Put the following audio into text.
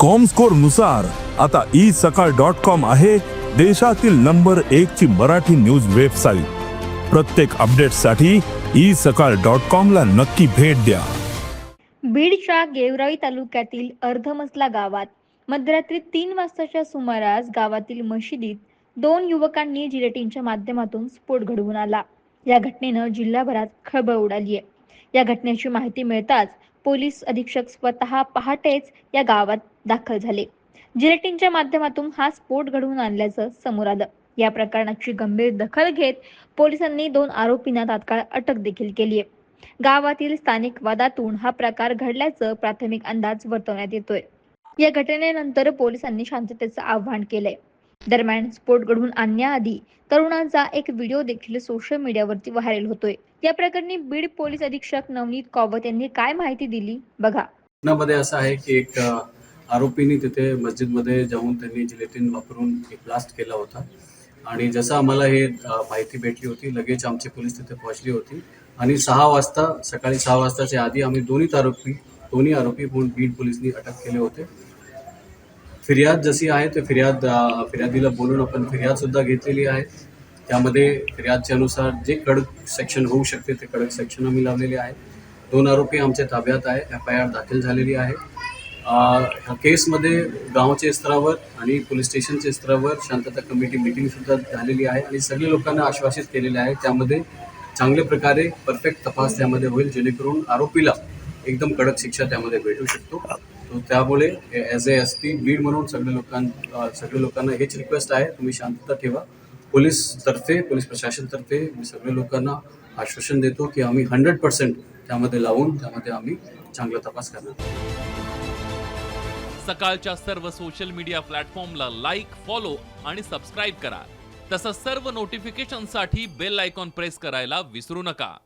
कॉमस्कोरनुसार आता ई सकाळ dot com आहे देशातील नंबर एक ची मराठी न्यूज वेबसाईट प्रत्येक अपडेटसाठी ई सकाळ डॉट कॉम ला नक्की भेट द्या. बीडच्या गेवराई तालुक्यातील अर्धमसला गावात मध्यरात्री तीन वाजताच्या सुमारास गावातील मशिदीत दोन युवकांनी जिलेटिनच्या माध्यमातून स्फोट घडवून आला या घटनेनं जिल्हाभरात खळबळ उडाली आहे या घटनेची माहिती मिळताच पोलीस अधीक्षक स्वतः पहाटेच या गावात दाखल झाले. जिलेटिनच्या माध्यमातून हा स्फोट घडवून आणल्याचं समोर आलं. या प्रकरणाची गंभीर दखल घेत पोलिसांनी दोन आरोपींना तात्काळ अटक देखील केली आहे. गावातील स्थानिक वादातून हा प्रकार घडल्याचं प्राथमिक अंदाज वर्तवण्यात येतोय. या घटनेनंतर पोलिसांनी शांततेचं आव्हान केलंय. दरम्यान स्फोट घडवून आणण्याआधी तरुणांचा एक व्हिडिओ देखील सोशल मीडियावरती व्हायरल होतोय. या प्रकरणी बीड पोलीस अधीक्षक नवनीत कॉवत यांनी काय माहिती दिली? बघा. मध्ये असं आहे की एक आरोपींनी तिथे मस्जिदमध्ये जाऊन त्यांनी जिलेटिन वापरून एक ब्लास्ट केला होता. आणि जसं आम्हाला हे माहिती भेटली होती लगेच आमची पोलीस तिथे पोहोचली होती. आणि सहा वाजता सकाळी सहा वाजताच्या आधी आम्ही दोन्ही आरोपी दोन्ही आरोपी म्हणून बीड पोलिसनी अटक केले होते. फिर्याद जशी आहे ते फिर्याद फिर्यादीला बोलून आपण फिर्यादसुद्धा घेतलेली आहे. त्यामध्ये फिर्यादच्या अनुसार जे कडक सेक्शन होऊ शकते ते कडक सेक्शन आम्ही लावलेले आहे. दोन आरोपी आमच्या ताब्यात आहे एफ आय आर दाखल झालेली आहे. ह्या केसमध्ये गावच्या स्तरावर आणि पोलीस स्टेशनच्या स्तरावर शांतता कमिटी मिटिंगसुद्धा झालेली आहे आणि सगळे लोकांना आश्वासित केलेले आहे. त्यामध्ये चांगल्या प्रकारे परफेक्ट तपास त्यामध्ये होईल जेणेकरून आरोपीला एकदम कडक शिक्षा त्यामध्ये भेटू शकतो. त्यामुळे as a S P Beed म्हणून सगळे लोकां सगळ्या सगळे लोकांना हेच रिक्वेस्ट आहे तुम्ही शांतता ठेवा. पोलीस तर्फे पोलीस प्रशासनतर्फे मी सगळ्या लोकांना आश्वासन देतो की आम्ही हंड्रेड पर्सेंट त्यामध्ये लावून त्यामध्ये आम्ही चांगला तपास करणार सकाळच्या सर्व सोशल मीडिया प्लॅटफॉर्मला लाईक फॉलो आणि सबस्क्राईब करा. तसंच सर्व नोटिफिकेशनसाठी बेल आयकॉन प्रेस करायला विसरू नका.